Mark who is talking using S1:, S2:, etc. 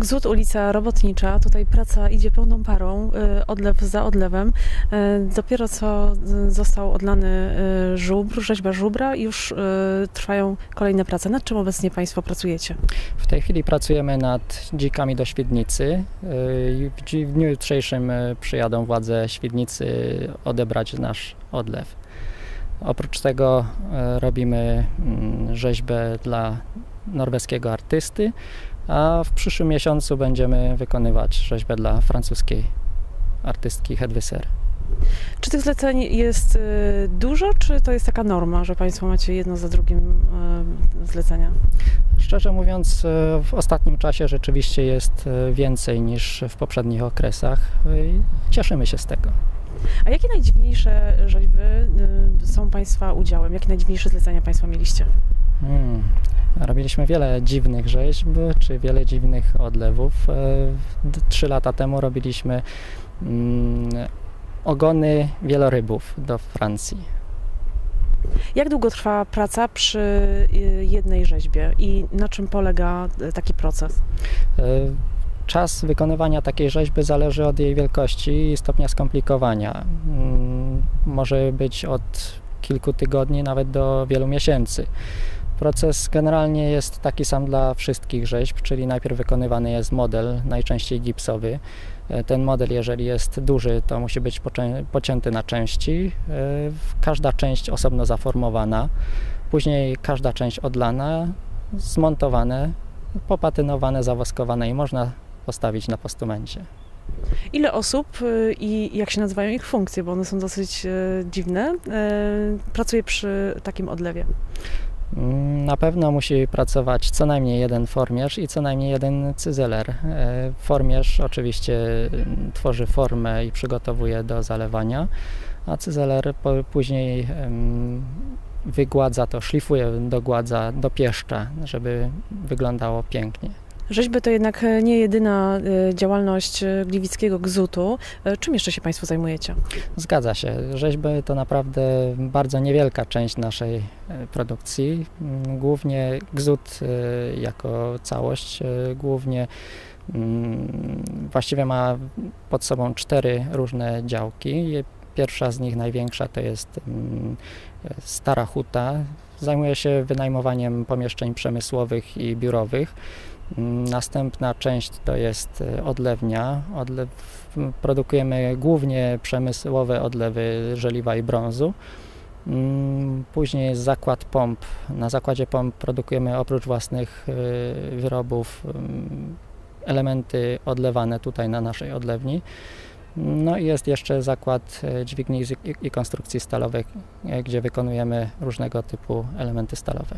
S1: Gzut, ulica Robotnicza, tutaj praca idzie pełną parą, y, odlew za odlewem. Y, Dopiero co y, został odlany żubr, rzeźba żubra i już trwają kolejne prace. Nad czym obecnie Państwo pracujecie?
S2: W tej chwili pracujemy nad dzikami do Świdnicy. W dniu jutrzejszym przyjadą władze Świdnicy odebrać nasz odlew. Oprócz tego robimy mm, rzeźbę dla norweskiego artysty, a w przyszłym miesiącu będziemy wykonywać rzeźbę dla francuskiej artystki Hedwiser.
S1: Czy tych zleceń jest y, dużo, czy to jest taka norma, że Państwo macie jedno za drugim y, zlecenia?
S2: Szczerze mówiąc, e, w ostatnim czasie rzeczywiście jest więcej niż w poprzednich okresach i cieszymy się z tego.
S1: A jakie najdziwniejsze rzeźby y, są Państwa udziałem? Jakie najdziwniejsze zlecenia Państwo mieliście?
S2: Hmm. Robiliśmy wiele dziwnych rzeźb, czy wiele dziwnych odlewów. E, Trzy lata temu robiliśmy mm, ogony wielorybów do Francji.
S1: Jak długo trwa praca przy y, jednej rzeźbie i na czym polega y, taki proces?
S2: E, Czas wykonywania takiej rzeźby zależy od jej wielkości i stopnia skomplikowania. Mm, Może być od kilku tygodni nawet do wielu miesięcy. Proces generalnie jest taki sam dla wszystkich rzeźb, czyli najpierw wykonywany jest model, najczęściej gipsowy. E, Ten model, jeżeli jest duży, to musi być pocięty na części, e, każda część osobno zaformowana, później każda część odlana, zmontowane, popatynowane, zawoskowane i można postawić na postumencie.
S1: Ile osób y, i jak się nazywają ich funkcje, bo one są dosyć y, dziwne, y, pracuje przy takim odlewie?
S2: Na pewno musi pracować co najmniej jeden formierz i co najmniej jeden cyzeler. E, Formierz oczywiście mm, tworzy formę i przygotowuje do zalewania, a cyzeler później wygładza to, szlifuje, dogładza, dopieszcza, żeby wyglądało pięknie.
S1: Rzeźby to jednak y, nie jedyna y, działalność y, gliwickiego gzutu. Czym jeszcze się Państwo zajmujecie?
S2: Zgadza się. Rzeźby to naprawdę bardzo niewielka część naszej e, produkcji. Mm, Głównie gzut e, jako całość, e, głównie mm, właściwie ma pod sobą cztery różne działki. Pierwsza z nich, największa, to jest mm, e, Stara Huta. Zajmuje się wynajmowaniem pomieszczeń przemysłowych i biurowych. Następna część to jest e, odlewnia. Odlew, produkujemy głównie przemysłowe odlewy żeliwa i brązu. Mm, Później jest zakład pomp. Na zakładzie pomp produkujemy oprócz własnych e, wyrobów mm, elementy odlewane tutaj na naszej odlewni. No i jest jeszcze zakład e, dźwigni i- konstrukcji stalowych, gdzie wykonujemy różnego typu elementy stalowe.